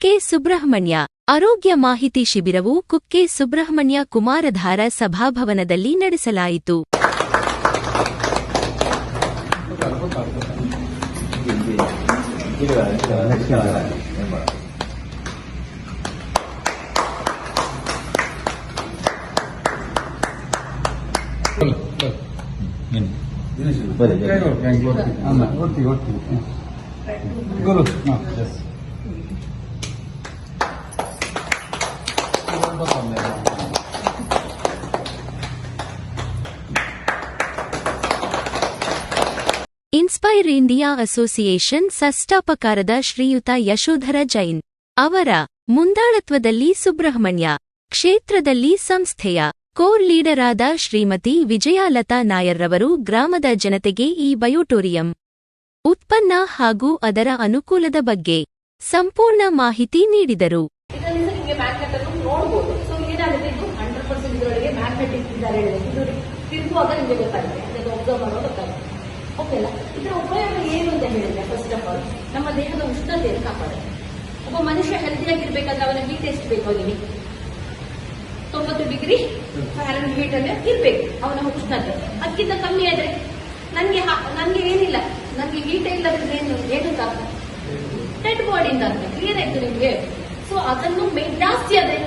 ಕುಕ್ಕೆ ಸುಬ್ರಹ್ಮಣ್ಯ ಆರೋಗ್ಯ ಮಾಹಿತಿ ಶಿಬಿರವು ಕುಕ್ಕೆ ಸುಬ್ರಹ್ಮಣ್ಯ ಕುಮಾರಧಾರ ಸಭಾಭವನದಲ್ಲಿ ನಡೆಸಲಾಯಿತು ಗುರು ಇಂಡಿಯಾ ಅಸೋಸಿಯೇಷನ್ ಸಷ್ಟಾಪಕಾರದ ಶ್ರೀಯುತ ಯಶೋಧರ ಜೈನ್. ಅವರ ಮುಂದಾಳತ್ವದಲ್ಲಿ ಸುಬ್ರಹ್ಮಣ್ಯ, ಕ್ಷೇತ್ರದಲ್ಲಿ ಸಂಸ್ಥೆಯ ಕೋರ್ ಲೀಡರ್ ಆದ ಶ್ರೀಮತಿ ವಿಜಯಾಲತಾ ನಾಯರ್ರವರು ಗ್ರಾಮದ ಜನತೆಗೆ ಈ ಬಯೋಟೋರಿಯಂ ಉತ್ಪನ್ನ ಹಾಗೂ ಅದರ ಅನುಕೂಲದ ಬಗ್ಗೆ ಸಂಪೂರ್ಣ ಮಾಹಿತಿ ನೀಡಿದರು. ಇದು ಅಲ್ಲ ಇದರ ಉಪಯೋಗ ಏನು ಅಂತ ಹೇಳಿದ್ರೆ ಫಸ್ಟ್ ಆಫ್ ಆಲ್ ನಮ್ಮ ದೇಹದ ಉಷ್ಣತೆಯನ್ನು ಕಾಪಾಡುತ್ತೆ ಒಬ್ಬ ಮನುಷ್ಯ ಹೆಲ್ದಿಯಾಗಿರ್ಬೇಕಾದ್ರೆ ಅವನ ಹೀಟ್ ಎಷ್ಟು ಬೇಕು ಅವನಿಗೆ ತೊಂಬತ್ತು ಡಿಗ್ರಿ ಫ್ಯಾರನ್ ಹೀಟ್ ಅಲ್ಲಿ ಇರ್ಬೇಕು ಅವನ ಉಷ್ಣತೆ. ಅದಕ್ಕಿಂತ ಕಮ್ಮಿ ಆದ್ರೆ ನನ್ಗೆ ನನ್ಗೆ ಏನಿಲ್ಲ. ನನ್ಗೆ ಹೀಟ್ ಇಲ್ಲದ್ರೆ ಏನು ಏನು ಡೆಡ್ ಬಾಡಿ ಅಂತ ಅರ್ಥ ಕ್ಲಿಯರ್ ಆಯ್ತು ನಿಮ್ಗೆ? ಸೊ ಅದನ್ನು ಜಾಸ್ತಿ ಆದ್ರೆ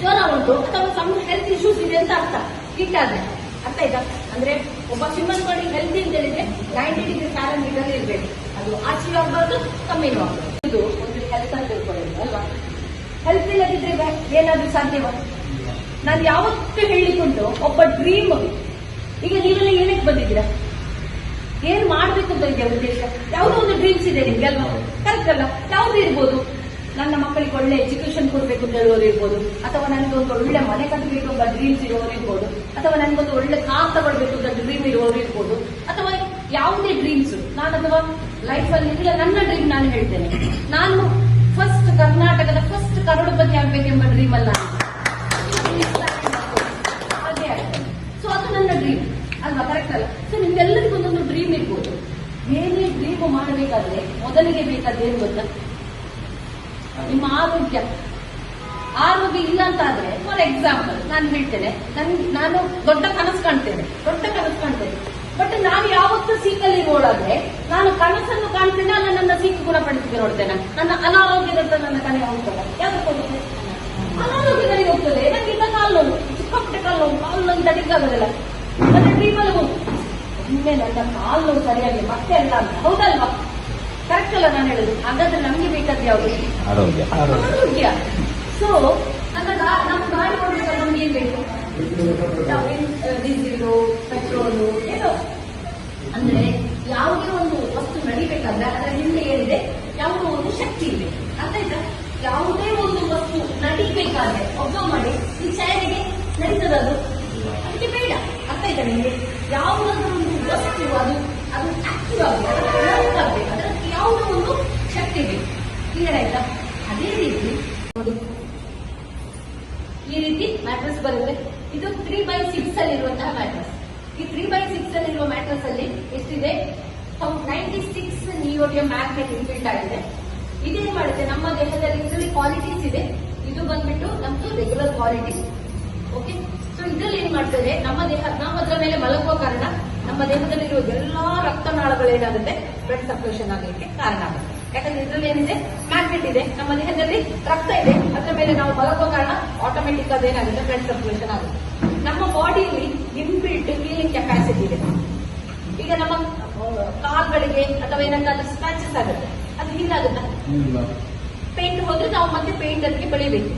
ಜ್ವರ ಉಂಟು. ಅಥವಾ ಸಮ್ ಹೆಲ್ತ್ ಇಶ್ಯೂಸ್ ಇದೆ ಅಂತ ಅರ್ಥ. ಹೀಟ್ ಆದ್ರೆ. ಅರ್ಥ ಆಯ್ತಾ? ಅಂದ್ರೆ ಒಬ್ಬ ಹ್ಯೂಮನ್ ಬಾಡಿ ಹೆಲ್ತಿ ಅಂತ ಹೇಳಿದ್ರೆ ನೈಂಟಿ ಡಿಗ್ರಿ ಫ್ಯಾರನ್ ಇರಬೇಕು. ಅದು ಆಚೆ ಆಗ್ಬಾರ್ದು ಕಮ್ಮಿನೂ ಆಗ್ಬಾರ್ದು ಇದು ಒಂದು ಹೆಲ್ತ್ ಅಂತ ತಿಳ್ಕೊಳ್ಳೋದು ಅಲ್ವಾ? ಹೆಲ್ತ್ ಇಲ್ಲದಿದ್ರೆ ಏನಾದ್ರೂ ಸಾಧ್ಯವ? ನಾನು ಯಾವತ್ತೂ ಹೇಳಿಕೊಂಡು ಒಬ್ಬ ಡ್ರೀಮ್ ಈಗ ನೀವೆಲ್ಲ ಏನಕ್ಕೆ ಬಂದಿದ್ದೀರಾ? ಏನ್ ಮಾಡ್ಬೇಕು ಅಂತ ಇದೆಯಾ ಉದ್ದೇಶ? ಯಾವುದೋ ಒಂದು ಡ್ರೀಮ್ಸ್ ಇದೆ ನಿಮ್ಗೆ, ಅಲ್ವಾ? ಕರೆಕ್ಟ್ ಅಲ್ಲ? ಯಾವ್ದು ಇರ್ಬೋದು? ನನ್ನ ಮಕ್ಕಳಿಗೆ ಒಳ್ಳೆ ಎಜುಕೇಶನ್ ಕೊಡಬೇಕು ಅಂತ ಹೇಳುವವರು ಅಥವಾ ನನಗೊಂದು ಒಳ್ಳೆ ಮನೆ ಕಟ್ಟಬೇಕು ಅಂತ ಡ್ರೀಮ್ಸ್ ಇರುವವರು ಇರ್ಬೋದು. ಅಥವಾ ನನಗೊಂದು ಒಳ್ಳೆ ಕಾರ್ ತಗೊಳ್ಬೇಕು ಅಂತ ಡ್ರೀಮ್ ಇರುವವರು ಇರ್ಬೋದು. ಅಥವಾ ಯಾವುದೇ ಡ್ರೀಮ್ಸ್ ನಾನು ಅಥವಾ ಲೈಫ್ ಅಲ್ಲಿ ಇಲ್ಲ, ನನ್ನ ಡ್ರೀಮ್ ನಾನು ಹೇಳ್ತೇನೆ. ನಾನು ಫಸ್ಟ್ ಕರ್ನಾಟಕದ ಫಸ್ಟ್ ಕರೋಡಪತಿ ಆಗ್ಬೇಕೆಂಬ ಡ್ರೀಮ್ ಅಲ್ಲ. ಹಾಗೆ ಸೊ ಅದು ನನ್ನ ಡ್ರೀಮ್ ಅಲ್ವಾ? ಕರೆಕ್ಟ್ ಅಲ್ಲ? ಸೊ ನಿಮ್ಗೆಲ್ಲರಿಗೂ ಒಂದೊಂದು ಡ್ರೀಮ್ ಇರ್ಬೋದು. ಏನೇ ಡ್ರೀಮ್ ಮಾಡಬೇಕಾದ್ರೆ, ಮೊದಲಿಗೆ ಬೇಕಾದ ಏನು ಗೊತ್ತಾ? ಆರೋಗ್ಯ. ಆರೋಗ್ಯ ಇಲ್ಲ ಅಂತ ಆದ್ರೆ ಫಾರ್ ಎಕ್ಸಾಂಪಲ್ ನಾನು ಹೇಳ್ತೇನೆ, ನನ್, ನಾನು ದೊಡ್ಡ ಕನಸು ಕಾಣ್ತೇನೆ, ದೊಡ್ಡ ಕನಸು ಕಾಣ್ತೇನೆ. ಬಟ್ ನಾನು ಯಾವತ್ತೂ ಸೀಕಲ್ಲಿ ಓಡಾದ್ರೆ, ನಾನು ಕನಸನ್ನು ಕಾಣ್ತೇನೆ, ಅಲ್ಲ ನನ್ನ ಸೀಕು ಗುಣಪಡಿಸಿಕೆ ನೋಡ್ತೇನೆ. ನನ್ನ ಅನಾರೋಗ್ಯದಂತ ನನ್ನ ಕನೆ ಹೋಗ್ತದೆ. ಯಾವ್ದಕ್ಕೆ ಹೋಗುತ್ತೆ? ಅನಾರೋಗ್ಯದಲ್ಲಿ ಹೋಗ್ತದೆ. ನನಗಿಂತ ಕಾಲು ನೋವು ಸಿಕ್ಕಾಪಟ್ಟೆ ಕಾಲು ನೋವು ಕಾಲು ನೋವು ತಡಿಕಾಗೋದಿಲ್ಲ ನನ್ನ ಡ್ರೀಮಲ್ಲಿ ಹೋಗು. ಒಮ್ಮೆ ನನ್ನ ಕಾಲು ಸರಿಯಾಗಿ ಮತ್ತೆ ಅಲ್ಲ ಹೌದಲ್ವಾ? ಕರೆಕ್ಟ್ ಅಲ್ಲ ನಾನು ಹೇಳುದು? ಹಾಗಾದ್ರೆ ನಮ್ಗೆ ಬೇಕಾದ ಯಾವುದು? ಆರೋಗ್ಯ. ಆರೋಗ್ಯ. ಸೊ ನಮ್ಮ ಗಾಡಿ ಓಡಿಸಲು ನಮ್ಗೆ ಏನ್ ಬೇಕು? ಡೀಸೆಲು ಪೆಟ್ರೋಲು ಏನೋ. ಅಂದ್ರೆ ಯಾವುದೇ ಒಂದು ವಸ್ತು ನಡಿಬೇಕಾದ್ರೆ ಅದರ ಹಿಂದೆ ಏನಿದೆ? ಯಾವುದೋ ಒಂದು ಶಕ್ತಿ ಇದೆ. ಅರ್ಥಾಯ್ತಾ? ಯಾವುದೇ ಒಂದು ವಸ್ತು ನಡಿಬೇಕಾದ್ರೆ ಒಬ್ಬ ಮಾಡಿ ಈ ಚಾರಿಗೆ ನಡೀತದದು ಅದಕ್ಕೆ ಬೇಡ. ಅರ್ಥ ಆಯ್ತಾ ನಿಮಗೆ? ಯಾವುದಾದ್ರೂ ಒಂದು ವಸ್ತು ಅದು ಅದು ಆಕ್ಟಿವ್ ಆಗಬೇಕು ಯಾವುದೋ ಒಂದು ಶಕ್ತಿ ಬೇಕು ಕ್ಲಿಯರ್ ಆಯ್ತಾ ಅದೇ ರೀತಿ ಈ ರೀತಿ ಮ್ಯಾಟ್ರಸ್ ಬರುತ್ತೆ. ಇದು ತ್ರೀ ಬೈ ಸಿಕ್ಸ್ ಅಲ್ಲಿ ಇರುವಂತಹ ಮ್ಯಾಟ್ರಸ್ ಈ ತ್ರೀ ಬೈ ಸಿಕ್ಸ್ ಅಲ್ಲಿ ಇರುವ ಮ್ಯಾಟ್ರಸ್ ಅಲ್ಲಿ ಎಷ್ಟಿದೆ ninety six neodymium magnet inbuilt ಆಗಿದೆ. ಇದೇನ್ ಮಾಡುತ್ತೆ? ನಮ್ಮ ದೇಹದಲ್ಲಿ ಇದರಲ್ಲಿ ಕ್ವಾಲಿಟೀಸ್ ಇದೆ. ಇದು ಬಂದ್ಬಿಟ್ಟು ನಮ್ದು ರೆಗ್ಯುಲರ್ ಕ್ವಾಲಿಟೀಸ್ ಓಕೆ ಸೊ ಇದ್ರಲ್ಲಿ ಏನ್ ಮಾಡ್ತದೆ ನಮ್ಮ ದೇಹ ನಾವು ಅದರ ಮೇಲೆ ಮಲಗುವ ಕಾರಣ ನಮ್ಮ ದೇಹದಲ್ಲಿರುವ ಎಲ್ಲಾ ರಕ್ತನಾಳಗಳು ಏನಾಗುತ್ತೆ ಬ್ಲಡ್ ಸರ್ಕ್ಯುಲೇಷನ್ ಆಗಲಿಕ್ಕೆ ಕಾರಣ ಆಗುತ್ತೆ. ಯಾಕಂದ್ರೆ ಇದ್ರಲ್ಲಿ ಏನಿದೆ? ಮ್ಯಾಗ್ನೆಟ್ ಇದೆ. ನಮ್ಮ ದೇಹದಲ್ಲಿ ರಕ್ತ ಇದೆ. ಅದರ ಮೇಲೆ ನಾವು ಮಲಗೋ ಕಾರಣ ಆಟೋಮೆಟಿಕ್ ಅದೇನಾಗುತ್ತೆ ಬ್ಲಡ್ ಸರ್ಕ್ಯುಲೇಷನ್ ಆಗುತ್ತೆ. ನಮ್ಮ ಬಾಡಿಯಲ್ಲಿ ಇನ್ಬಿಲ್ಟ್ ಹೀಲಿಂಗ್ ಕೆಪಾಸಿಟಿ ಇದೆ. ಈಗ ನಮ್ಮ ಕಾಲ್ಗಳಿಗೆ ಅಥವಾ ಏನಂತ ಸ್ಕ್ರಾಚಸ್ ಆಗುತ್ತೆ. ಅದು ಹೀಲಾಗುತ್ತಾ ಪೇಂಟ್ ಹೋದ್ರೆ ನಾವು ಮತ್ತೆ ಪೇಂಟ್ ಅದಕ್ಕೆ ಬಳಿಬೇಕು.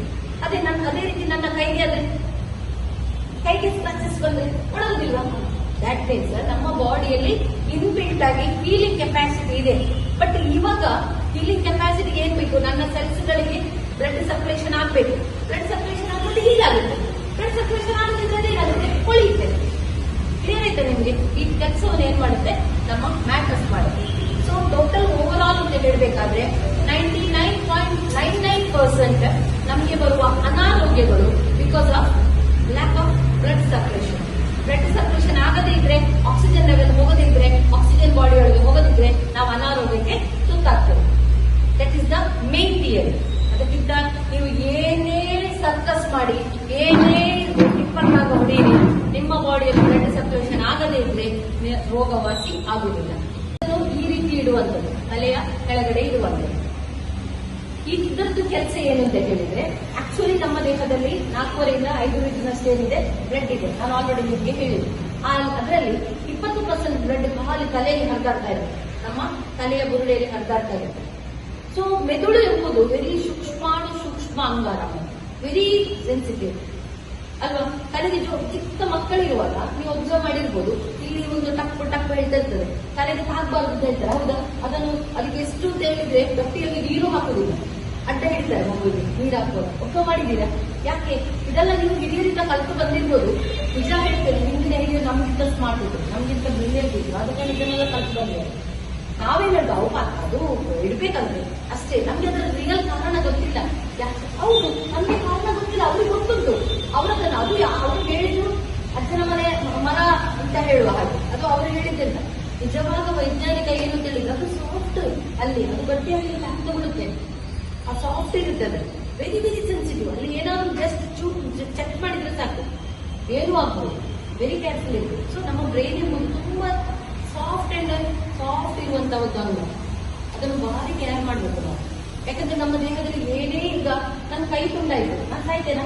ಅದೇ ನನ್ನ ಅದೇ ರೀತಿ ನನ್ನ ಕೈಗೆ ಅದೇ ಕೈಗೆ ಸ್ಕ್ರಾಚಸ್ ಬಂದ್ರೆ ಒಣಗುದಿಲ್ವಾ ದಟ್ ಮೀನ್ಸ್ ನಮ್ಮ ಬಾಡಿಯಲ್ಲಿ ಇನ್ಬಿಲ್ಟ್ ಆಗಿ ಫೀಲಿಂಗ್ ಕೆಪಾಸಿಟಿ ಇದೆ. ಬಟ್ ಇವಾಗ ಫೀಲಿಂಗ್ ಕೆಪಾಸಿಟಿ ಏನ್ ಬೇಕು? ನನ್ನ ಸೆಲ್ಸ್ ಗಳಿಗೆ ಬ್ಲಡ್ ಸಪ್ರೇಷನ್ ಆಗ್ಬೇಕು. ಬ್ಲಡ್ ಸರ್ಕ್ಯುಲೇಷನ್ ಆಗುತ್ತೆ ಹೀಗಾಗುತ್ತೆ. ಬ್ಲಡ್ ಸಪ್ರೇಷನ್ ಆಗುತ್ತೆ ಏನಾಗುತ್ತೆ? ಕೊಳಿಯುತ್ತೆ ಆಯ್ತಾ ನಿಮ್ಗೆ? ಈ ಕೆಲಸವನ್ನು ಏನ್ ಮಾಡುತ್ತೆ? ನಮ್ಮ ಮ್ಯಾಟ್ರಸ್ ಮಾಡುತ್ತೆ. ಸೊ ಟೋಟಲ್ ಓವರ್ ಆಲ್ ಅಂತ ಹೇಳಬೇಕಾದ್ರೆ ninety nine point nine nine percent ನಮಗೆ ಬರುವ ಅನಾರೋಗ್ಯಗಳು because of lack of blood circulation blood circulation ಆಗದೇ ಇದ್ರೆ ಆಕ್ಸಿಜನ್ ಲೆವೆಲ್ ಹೋಗದಿದ್ರೆ ಆಕ್ಸಿಜನ್ ಬಾಡಿ ಒಳಗೆ ಹೋಗದಿದ್ರೆ ನಾವು ಅನಾರೋಗ್ಯಕ್ಕೆ ತುತ್ತಾಗ್ತೇವೆ. That is the main theory ಅದಕ್ಕಿಂತ ನೀವು ಏನೇ ಸರ್ಕಸ್ ಮಾಡಿ, ಏನೇ ಟಿಪ್ಪನ್ನಾಗ ಹೊಡೆಯಿರಿ ನಿಮ್ಮ ಬಾಡಿಯಲ್ಲಿ ಬ್ಲಡ್ ಸರ್ಕ್ಯುಲೇಷನ್ ಆಗದೇ ಇದ್ರೆ ರೋಗವಾಸಿ ಆಗುವುದಿಲ್ಲ. ಈ ರೀತಿ ಇಡುವಂಥದ್ದು ತಲೆಯ ಕೆಳಗಡೆ ಇಡುವಂಥದ್ದು. ಇದರದ್ದು ಕೆಲಸ ಏನು ಅಂತ ಹೇಳಿದ್ರೆ ಆಕ್ಚುಲಿ ನಮ್ಮ ದೇಹದಲ್ಲಿ ನಾಲ್ಕೂವರೆಯಿಂದ ಐದು ಲೀಟರ್ನಷ್ಟು ಏನಿದೆ ಬ್ಲಡ್ ಇದೆ. ನಾನು ಆಲ್ರೆಡಿ ನಿಮಗೆ ಹೇಳಿದೆ ಆ ಅದರಲ್ಲಿ ಇಪ್ಪತ್ತು ಪರ್ಸೆಂಟ್ ಬ್ಲಡ್ ಖಾಲಿ ತಲೆಯಲ್ಲಿ ಹರಿದಾಡ್ತಾ ಇದೆ. ನಮ್ಮ ತಲೆಯ ಬುರುಳೆಯಲ್ಲಿ ಹರಿದಾಡ್ತಾ ಇದೆ. ಸೊ ಮೆದುಳು ಎಂಬುದು ವೆರಿ ಸೂಕ್ಷ್ಮಾಣು ಸೂಕ್ಷ್ಮ ಅಂಗಾರ. ವೆರಿ ಸೆನ್ಸಿಟಿವ್ ಅಲ್ವಾ? ತಲೆಗೆ ಜೋ- ಚಿಕ್ಕ ಮಕ್ಕಳಿರುವಾಗ ನೀವು ಒಬ್ಸರ್ವ್ ಮಾಡಿರ್ಬೋದು. ಇಲ್ಲಿ ಒಂದು ಟಪ್ಪು ಟಪ್ಪು ಹೇಳ್ತಾ ಇರ್ತದೆ. ತಲೆಗೆ ತಾಗಬಾರ್ದು ಅಂತ ಹೇಳ್ತಾರೆ. ಹೌದಾ? ಅದನ್ನು ಅದಕ್ಕೆ ಎಷ್ಟು ಅಂತ ಹೇಳಿದ್ರೆ ಗಟ್ಟಿಯಲ್ಲಿ ನೀರು ಹಾಕುದಿಲ್ಲ ಅಡ್ಡ ಹಿಡಿತಾರೆ ಮಗುವಿಗೆ. ನೀರು ಹಾಕುವಾಗ. ಒಪ್ಪ ಮಾಡಿದ್ದೀರಾ? ಯಾಕೆ? ಇದೆಲ್ಲ ನೀವು ಹಿರಿಯರಿಂದ ಕಲ್ತು ಬಂದಿರ್ಬೋದು. ನಿಜ ಹೇಳ್ತೇನೆ ಹಿಂದಿನ ಹಿರಿಯರು ನಮ್ಗಿಂತ ಸ್ಮಾರ್ಟ್ ಇದ್ರು. ನಮ್ಗಿಂತ ಇದ್ರು. ಅದಕ್ಕೆ ಇದನ್ನೆಲ್ಲ ಕಲ್ತು ಬಂದಿದ್ದಾರೆ ನಾವೇನ್ ಹೇಳ್ಬೋ ಅವು ಪಾತ್ರ ಅದು ಇಡ್ಬೇಕಂದ್ರೆ ಅಷ್ಟೇ. ನಮ್ಗೆ ಅದರ ರಿಯಲ್ ಕಾರಣ ಗೊತ್ತಿಲ್ಲ. ಯಾಕೆ? ಹೌದು, ನಮ್ಗೆ ಕಾರಣ ಗೊತ್ತಿಲ್ಲ. ಅವ್ರಿಗೆ ಗೊತ್ತುಂಟು. ಅವರದನ್ನ ಅದು ಯಾ- ಅವ್ರು ಹೇಳಿದ್ರು ಅಜ್ಜನ ಮನೆ ಮರ ಅಂತ ಹೇಳುವ ಹಾಗೆ. ಅದು ಅವರು ಹೇಳಿದ್ದಿಲ್ಲ. ನಿಜವಾದ ವೈಜ್ಞಾನಿಕ ಏನು ತಿಳಿದ ಅದು ಸಾಫ್ಟ್ ಅಲ್ಲಿ. ಅದು ಗಟ್ಟಿಯಾಗಿ ಅಂತ ಬಿಡುತ್ತೆ. ಆ ಸಾಫ್ಟ್ ಇರುತ್ತದೆ ವೆರಿ ವೆರಿ ಸೆನ್ಸಿಟಿವ್ ಅಲ್ಲಿ ಏನಾದ್ರು ಜಸ್ಟ್ ಚೂರು ಚೆಕ್ ಮಾಡಿದ್ರೆ ಸಾಕು. ಏನು ಆಗ್ಬೋದು. ವೆರಿ ಕೇರ್ಫುಲ್ ಇದೆ ಸೊ ನಮ್ಮ ಬ್ರೈನ್ ಎಂಬುದು ತುಂಬಾ ಸಾಫ್ಟ್ ಅಂಡ್ ಸಾಫ್ಟ್ ಇರುವಂತ ಒಂದು ಅಂಗ. ಅದನ್ನು ಭಾರಿ ಕೇರ್ ಮಾಡಬೇಕು ನಾವು. ಯಾಕಂದ್ರೆ ನಮ್ಮ ದೇಹದಲ್ಲಿ ಏನೇ ಈಗ ನನ್ನ ಕೈ ತುಂಡಾಯ್ತು. ನಾನು ಸಾಯ್ತೇನಾ?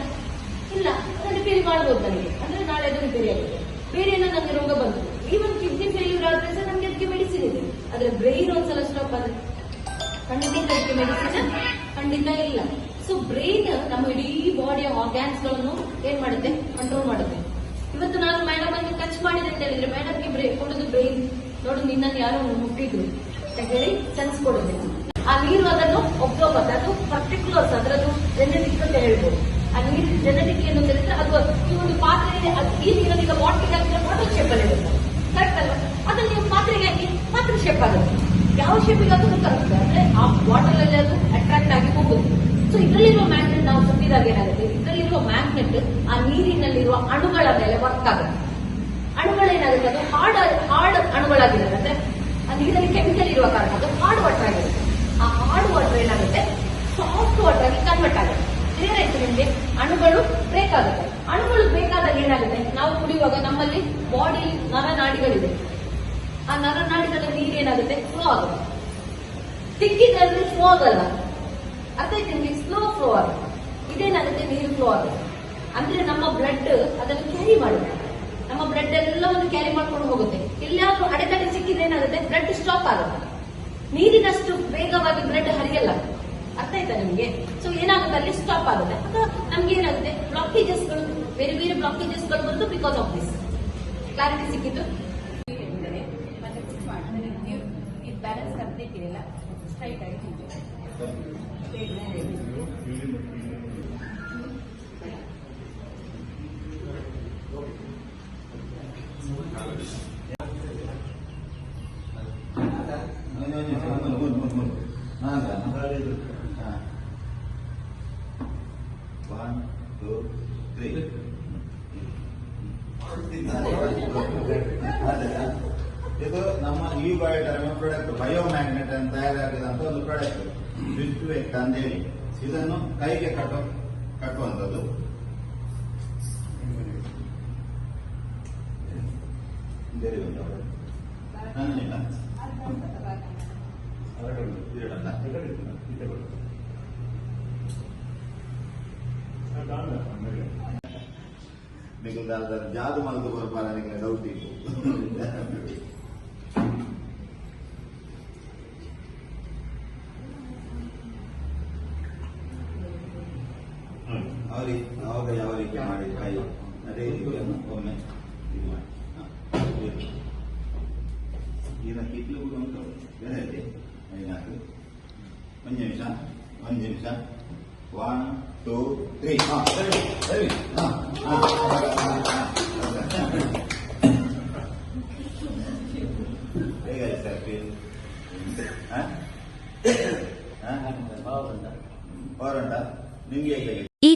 ಇಲ್ಲ. ರಿಪೇರಿ ಮಾಡ್ಬೋದು ನನಗೆ. ಅಂದ್ರೆ ನಾಳೆ ಅದು ರಿಪೇರಿ ಆಗುತ್ತೆ ಬೇರೆ ಏನೋ ರೋಗ ಬಂತು. ಈವನ್ ಕಿಡ್ನಿ ಫೇಲ್ಯೂರ್ ಆದ್ರೆ ಸಹ ನಮ್ಗೆ ಅದಕ್ಕೆ ಮೆಡಿಸಿನ್ ಇದೆ. ಆದ್ರೆ ಬ್ರೈನ್ ಒಂದ್ಸಲ ಸ್ಟಾಪ್ ಆದ್ರೆ ಖಂಡಿತ ಅದಕ್ಕೆ ಮೆಡಿಸಿನ್ ಖಂಡಿತ ಇಲ್ಲ. ಸೊ ಬ್ರೈನ್ ನಮ್ಮ ಇಡೀ ಬಾಡಿಯ ಆರ್ಗ್ಯಾನ್ಸ್ಗಳನ್ನು ಏನ್ ಮಾಡುತ್ತೆ? ಕಂಟ್ರೋಲ್ ಮಾಡುತ್ತೆ. ಇವತ್ತು ನಾನು ಮೇಡಮ್ ಅನ್ನು ಟಚ್ ಮಾಡಿದೆ ಅಂತ ಹೇಳಿದ್ರೆ ಮೇಡಮ್ಗೆ ಬ್ರೈನ್ ಕೊಡೋದು ಬ್ರೈನ್ ನೋಡು, ನಿನ್ನನ್ನು ಯಾರೋ ಮುಟ್ಟಿದ್ರು. ಅಂತ ಹೇಳಿ ಸೆನ್ಸ್ ಕೊಡುತ್ತೆ ಆ ನೀರು ಅದನ್ನು ಒಬ್ಸರ್ವ್ ಅದು ಪರ್ಟಿಕ್ಯುಲರ್ಸ್ ಅದರದ್ದು ಜೆನೆಟಿಕ್ ಅಂತ ಹೇಳ್ಬೋದು. ಆ ನೀರಿನ ಜನರಿಗೆ ಏನು ಅಂತ ಅದು ಈ ಒಂದು ಪಾತ್ರೆ ಈ ನೀರನ್ನು ಬಾಟ್ಲಿಗೆ ಹಾಕಿದ್ರೆ ಬಾಟಲ್ ಶೇಪ್ ಅಲ್ಲಿ ಇರುತ್ತೆ. ಕರೆಕ್ಟ್ ಅಲ್ವಾ? ಅದನ್ನ ನೀವು ಪಾತ್ರೆಗೆ ಹಾಕಿ ಪಾತ್ರೆ ಶೇಪ್ ಆಗುತ್ತೆ. ಯಾವ ಶೇಪಿಗೆ ಅದು ಕರೆಕ್ಟ್ ಅಂದ್ರೆ ಆ ಬಾಟಲ್ ಅಲ್ಲಿ ಅದು ಅಟ್ರಾಕ್ಟ್ ಆಗಿ ಹೋಗುತ್ತೆ. ಸೊ ಇದರಲ್ಲಿರುವ ಮ್ಯಾಗ್ನೆಟ್ ನಾವು ತುಂಬಿದಾಗ ಏನಾಗುತ್ತೆ? ಇದರಲ್ಲಿರುವ ಮ್ಯಾಗ್ನೆಟ್ ಆ ನೀರಿನಲ್ಲಿರುವ ಅಣುಗಳ ಮೇಲೆ ವರ್ಕ್ ಆಗುತ್ತೆ. ಅಣುಗಳೇನಾಗುತ್ತೆ ಅದು ಹಾರ್ಡ್ ಹಾರ್ಡ್ ಅಣುಗಳಾಗಿರುತ್ತೆ ಅಂದ್ರೆ ಆ ನೀರಲ್ಲಿ ಕೆಮಿಕಲ್ ಇರುವ ಕಾರಣ ಅದು ಹಾರ್ಡ್ ವಾಟರ್ ಆಗಿರುತ್ತೆ. ಆ ಹಾರ್ಡ್ ವಾಟರ್ ಏನಾಗುತ್ತೆ? ಸಾಫ್ಟ್ ವಾಟರ್ ಆಗಿ ಕನ್ವರ್ಟ್ ಆಗುತ್ತೆ. ಕ್ಲಿಯರ್ ನಿಮ್ಗೆ ಅಣುಗಳು ಬ್ರೇಕ್ ಆಗುತ್ತೆ ಅಣುಗಳು ಬೇಕಾದಾಗ ಏನಾಗುತ್ತೆ? ನಾವು ಕುಡಿಯುವಾಗ ನಮ್ಮಲ್ಲಿ ಬಾಡಿ ನರನಾಡಿಗಳಿದೆ ಆ ನರನಾಡಿಗಳ ನೀರು ಏನಾಗುತ್ತೆ? ಫ್ಲೋ ಆಗುತ್ತೆ. ಸಿಕ್ಕಿದ್ರೆ ಫ್ಲೋ ಆಗಲ್ಲ. ಅದೇ ನಿಮ್ಗೆ? ಸ್ಲೋ ಫ್ಲೋ ಆಗುತ್ತೆ. ಇದೇನಾಗುತ್ತೆ? ನೀರು ಫ್ಲೋ ಆಗುತ್ತೆ. ಅಂದ್ರೆ ನಮ್ಮ ಬ್ಲಡ್ ಅದನ್ನು ಕ್ಯಾರಿ ಮಾಡುತ್ತೆ. ನಮ್ಮ ಬ್ಲಡ್ ಎಲ್ಲವನ್ನು ಕ್ಯಾರಿ ಮಾಡ್ಕೊಂಡು ಹೋಗುತ್ತೆ. ಎಲ್ಲಾದ್ರೂ ಅಡೆತಡೆ ಸಿಕ್ಕಿದ್ರೆ ಏನಾಗುತ್ತೆ? ಬ್ಲಡ್ ಸ್ಟಾಪ್ ಆಗುತ್ತೆ. ನೀರಿನಷ್ಟು ವೇಗವಾಗಿ ಬ್ಲಡ್ ಹರಿಯಲ್ಲ. ಅರ್ಥ ಆಯ್ತಾ ನಿಮಗೆ? ಸೊ ಏನಾಗುತ್ತೆ? ಅಲ್ಲಿ ಸ್ಟಾಪ್ ಆಗುತ್ತೆ. ಅಥವಾ ನಮ್ಗೆ ಏನಾಗುತ್ತೆ? ಬ್ಲಾಕೇಜಸ್ಗಳು ಬೇರೆ ಬೇರೆ ಬ್ಲಾಕೇಜಸ್ಗಳು ಬಂದು ಬಿಕಾಸ್ ಆಫ್ ದಿಸ್ ಕ್ಲಾರಿಟಿ ಸಿಕ್ಕಿತ್ತು ಬ್ಯಾಲೆನ್ಸ್ ತಪ್ಪದಿಕ್ಕಿರಲ್ಲ ಸ್ಟ್ರೈಟ್ ಆಗಿ ಇದು ನಮ್ಮ ಈ ಬಯೋಟರ್ಮ ಪ್ರಾಡಕ್ಟ್ ಬಯೋ ಬಯೋಮ್ಯಾಗ್ನೆಟ್ ಅಂತ ತಯಾರಾಗಿದಂತ ಒಂದು ಪ್ರಾಡಕ್ಟ್ ವಿಶ್ವೇಕ್ ಅಂತ ಹೇಳಿ ಇದನ್ನು ಕೈಗೆ ಕಟ್ಟೋ, ಕಟ್ಟುವಂಥದ್ದು. ಬೇರೆ ಉಂಟಾ? நீங்கள் தான் ஜாது மனது பொறுப்பான நீங்கள் டவுட் இப்போ ಅವರಿಗೆ ಅವಾಗ ಯಾವ ರೀತಿ ಮಾಡಿ ಕಾಯಿ ಅದೇ ರೀತಿಯನ್ನು ಒಮ್ಮೆ ಇದು ಮಾಡಿ ಈಗ ಕಿತ್ಲು ಕೂಡ ಉಂಟು ಬೇರೆ ಇದೆ ಐನಾಲ್ಕು ಒಂದು ನಿಮಿಷ ಒಂದು ನಿಮಿಷ ಒನ್ ಟೂ ತ್ರೀ ಹಾಂ ಸರಿ ಸರಿ ಹಾಂ ಹಾಂ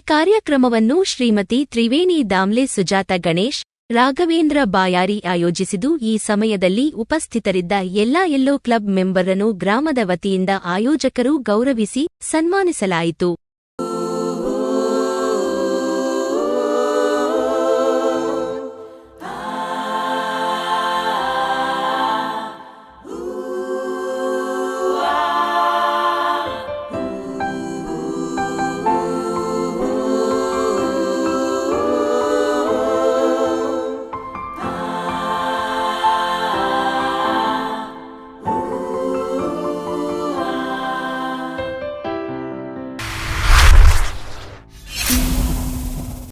ಕಾರ್ಯಕ್ರಮವನ್ನು ಶ್ರೀಮತಿ ತ್ರಿವೇಣಿ ದಾಮ್ಲೆ ಸುಜಾತ ಗಣೇಶ್, ರಾಘವೇಂದ್ರ ಬಾಯಾರಿ ಆಯೋಜಿಸಿದ್ದು, ಈ ಸಮಯದಲ್ಲಿ ಉಪಸ್ಥಿತರಿದ್ದ ಎಲ್ಲಾ ಎಲ್ಲೋ ಕ್ಲಬ್ ಮೆಂಬರನ್ನು ಗ್ರಾಮದ ವತಿಯಿಂದ ಆಯೋಜಕರು ಗೌರವಿಸಿ ಸನ್ಮಾನಿಸಲಾಯಿತು.